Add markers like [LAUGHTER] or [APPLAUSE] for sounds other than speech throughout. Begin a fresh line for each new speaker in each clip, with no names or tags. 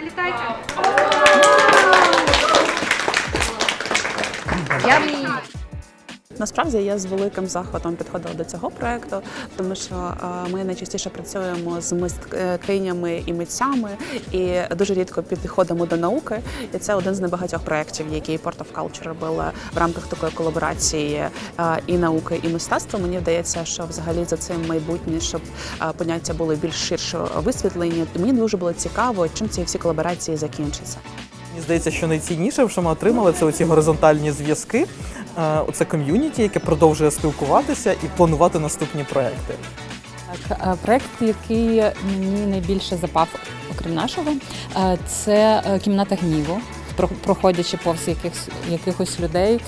Налітайте.
Насправді я з великим захватом підходила до цього проекту, тому що е, ми найчастіше працюємо з мисткинями і митцями, і дуже рідко підходимо до науки. І це один з небагатьох проєктів, який Port of Culture робила в рамках такої колаборації е, і науки, і мистецтва. Мені здається, що взагалі за цим майбутнє, щоб е, поняття були більш ширше висвітлені. Мені дуже було цікаво, чим ці всі колаборації закінчаться.
Мені здається, що найцінніше, що ми отримали, це оці горизонтальні зв'язки. Е, Оце ком'юніті, яке продовжує спілкуватися і планувати наступні проекти.
Так, е, проект, який мені найбільше запав, окрім нашого, е, це кімната гніву. Проходячи повз якихось, якихось людей,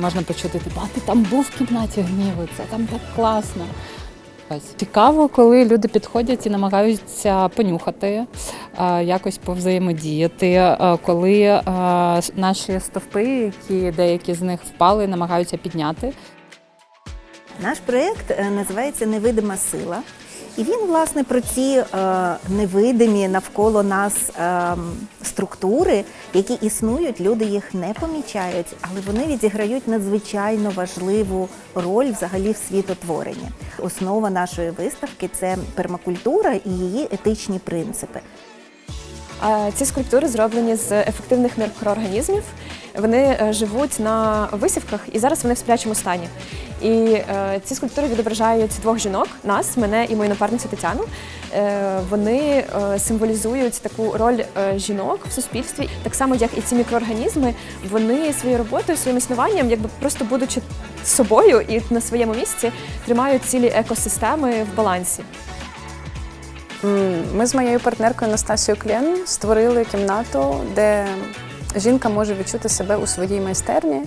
можна почути, типу, а ти там був в кімнаті гніву, це там так класно. Ось. Цікаво, коли люди підходять і намагаються понюхати, е, якось повзаємодіяти, е, коли е, наші стовпи, які деякі з них впали, намагаються підняти.
Наш проєкт називається Невидима сила. І він, власне, про ці е, невидимі навколо нас е, структури, які існують, люди їх не помічають, але вони відіграють надзвичайно важливу роль взагалі в світотворенні. Основа нашої виставки це пермакультура і її етичні принципи.
Ці скульптури зроблені з ефективних мікроорганізмів. Вони е, живуть на висівках і зараз вони в сплячому стані. І е, ці скульптури відображають двох жінок, нас, мене і мою напарницю Тетяну. Е, вони е, символізують таку роль е, жінок в суспільстві, так само як і ці мікроорганізми. Вони своєю роботою, своїм існуванням, якби просто будучи собою і на своєму місці, тримають цілі екосистеми в балансі.
Ми з моєю партнеркою Настасією Клен створили кімнату, де жінка може відчути себе у своїй майстерні.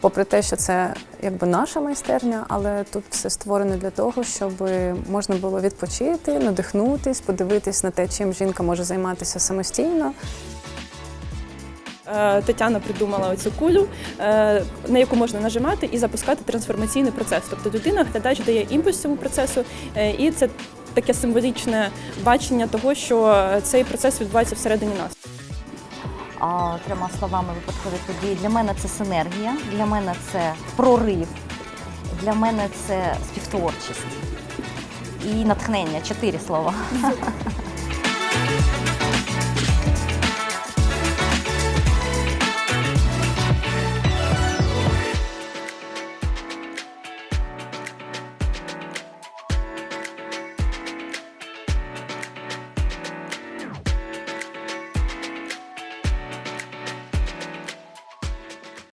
Попри те, що це якби наша майстерня, але тут все створено для того, щоб можна було відпочити, надихнутись, подивитись на те, чим жінка може займатися самостійно.
Е, Тетяна придумала цю кулю, е, на яку можна нажимати і запускати трансформаційний процес. Тобто людина, глядач дає імпульс цьому процесу, е, і це таке символічне бачення того, що цей процес відбувається всередині нас.
Трьома словами випадкові події. Для мене це синергія, для мене це прорив, для мене це співтворчість і натхнення. Чотири слова. [LAUGHS]